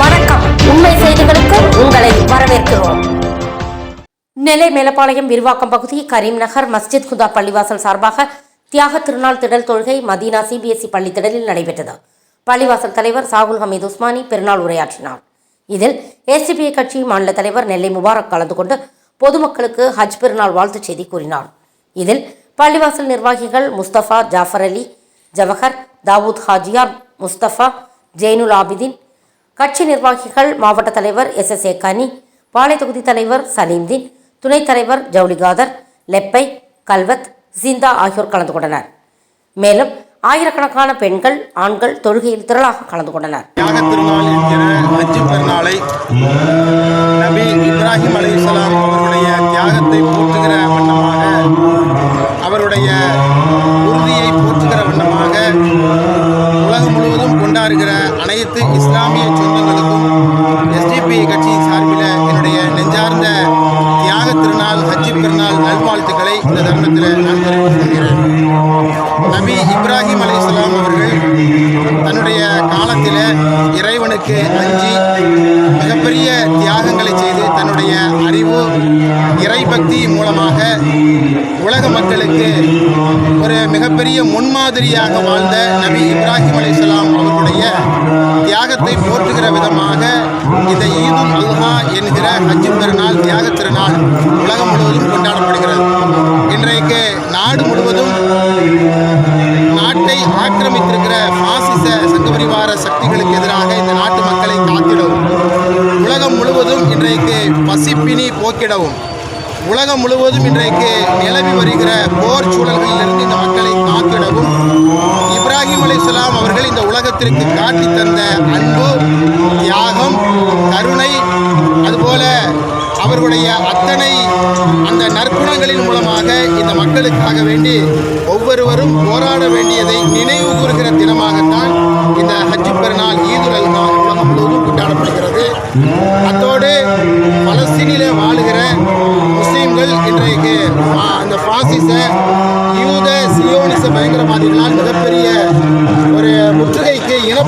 வணக்கம். உண்மை செய்திகளுக்கு உங்களை வரவேற்கிறோம். நெல்லை மேலப்பாளையம் விரிவாக்கம் பகுதி கரீம் நகர் மஸ்ஜித் குதா பள்ளிவாசல் சார்பாக தியாக திருநாள் திடல் தொழுகை மதீனா சிபிஎஸ்இ பள்ளி திடலில் நடைபெற்றது. பள்ளிவாசல் தலைவர் சாகுல் ஹமீத் உஸ்மானி பெருநாள் உரையாற்றினார். இதில் எஸ்டிபிஐ கட்சி மாநில தலைவர் நெல்லை முபாரக் கலந்து கொண்டு பொதுமக்களுக்கு ஹஜ் பெருநாள் வாழ்த்துச் செய்தி கூறினார். இதில் பள்ளிவாசல் நிர்வாகிகள் முஸ்தபா ஜாஃபர் அலி ஜவஹர் தாவூத் ஹாஜியா முஸ்தபா ஜெயினுல் ஆபிதீன் கட்சி நிர்வாகிகள் மாவட்ட தலைவர் எஸ் எஸ் ஏ பாலை தொகுதி தலைவர் சலீம்தீன் துணைத் தலைவர் ஜவுளிகாதர் லெப்பை கல்வத் ஜிந்தா ஆகியோர் கலந்து கொண்டனர். மேலும் ஆயிரக்கணக்கான பெண்கள் ஆண்கள் தொழுகையில் திரளாக கலந்து கொண்டனர். தியாக திருநாள் என்கிற பெருநாளை நபி இப்ராஹிம் அவருடைய தியாகத்தை போற்றுகிற வண்ணமாக அவருடைய இஸ்லாமிய சொந்தங்களுக்கும் எஸ்டிபி கட்சியின் உலக மக்களுக்கு ஒரு மிகப்பெரிய முன்மாதிரியாக வாழ்ந்த நபி இப்ராஹிம் அலைஹிஸ்ஸலாம் அவர்களுடைய தியாகத்தை போற்றுகிற விதமாக இந்த ஈதுல் அல்ஹா என்கிற ஹஜ்ஜு பெருநாள் தியாக திருநாள் உலகம் முழுவதும் கொண்டாடப்படுகிறது. இன்றைக்கு நாடு முழுவதும் நாட்டை ஆக்கிரமித்திருக்கிற பாசிச சங்கபரிவார சக்திகளுக்கு எதிராக இந்த நாட்டு மக்களை காத்திடவும். உலகம் முழுவதும் இன்றைக்கு பசிப்பினி போக்கிடவும். உலகம் முழுவதும் இன்றைக்கு நிலவி வருகிற போர் சூழல்களிலிருந்து இந்த மக்களை காத்திடவும் இப்ராஹிம் அலைஹிஸ்ஸலாம் அவர்கள் இந்த உலகத்திற்கு காட்டி தந்த அன்பு தியாகம் கருணை அதுபோல அவர்களுடைய அத்தனை அந்த நற்குணங்களின் மூலமாக இந்த மக்களுக்காக வேண்டி ஒவ்வொருவரும் போராட வேண்டியதை நினைவு கூறுகிற தினமாகத்தான் இந்த ஹஜ் பெருநாள் ஈதுரல் தான் உலகம் முழுவதும் கொண்டாடப்படுகிறது.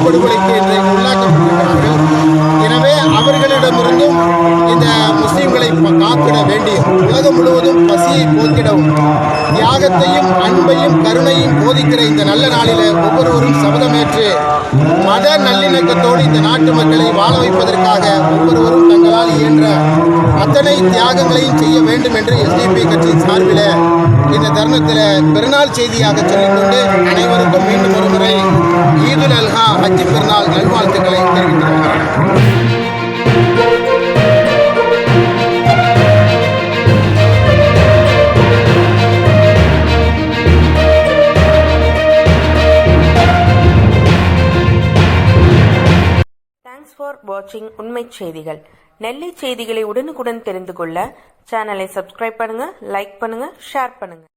படுகொலைக்கு இன்றைக்கு உள்ளாக்கப்பட்டிருக்கிறார்கள். எனவே அவர்களிடமிருந்தும் இந்த முஸ்லீம்களை காத்திட வேண்டிய உலகம் முழுவதும் பசியை போக்கிடவும் தியாகத்தையும் அன்பையும் கருணையும் போதிக்கிற இந்த நல்ல நாளில் ஒவ்வொருவரும் சபதமேற்று மத நல்லிணக்கத்தோடு இந்த நாட்டு மக்களை வாழ வைப்பதற்காக ஒவ்வொருவரும் தங்களால் இயன்ற அத்தனை தியாகங்களையும் செய்ய வேண்டும் என்று எஸ்டிபி கட்சியின் சார்பில் இந்த தருணத்தில் பெருநாள் செய்தியாக சொல்லிக்கொண்டு அனைவருக்கும் மீண்டும் ஒருமுறை ஈதுல் அல்ஹா ஹஜ்ஜி பெருநாள் நல்வாழ்த்துக்களை தெரிவித்துக் தேங்க்ஸ் ஃபார் வாட்சிங் உண்மை செய்திகள். நெல்லை செய்திகளை உடனுக்குடன் தெரிந்து கொள்ள சேனலை சப்ஸ்கிரைப் பண்ணுங்க லைக் பண்ணுங்க ஷேர் பண்ணுங்க.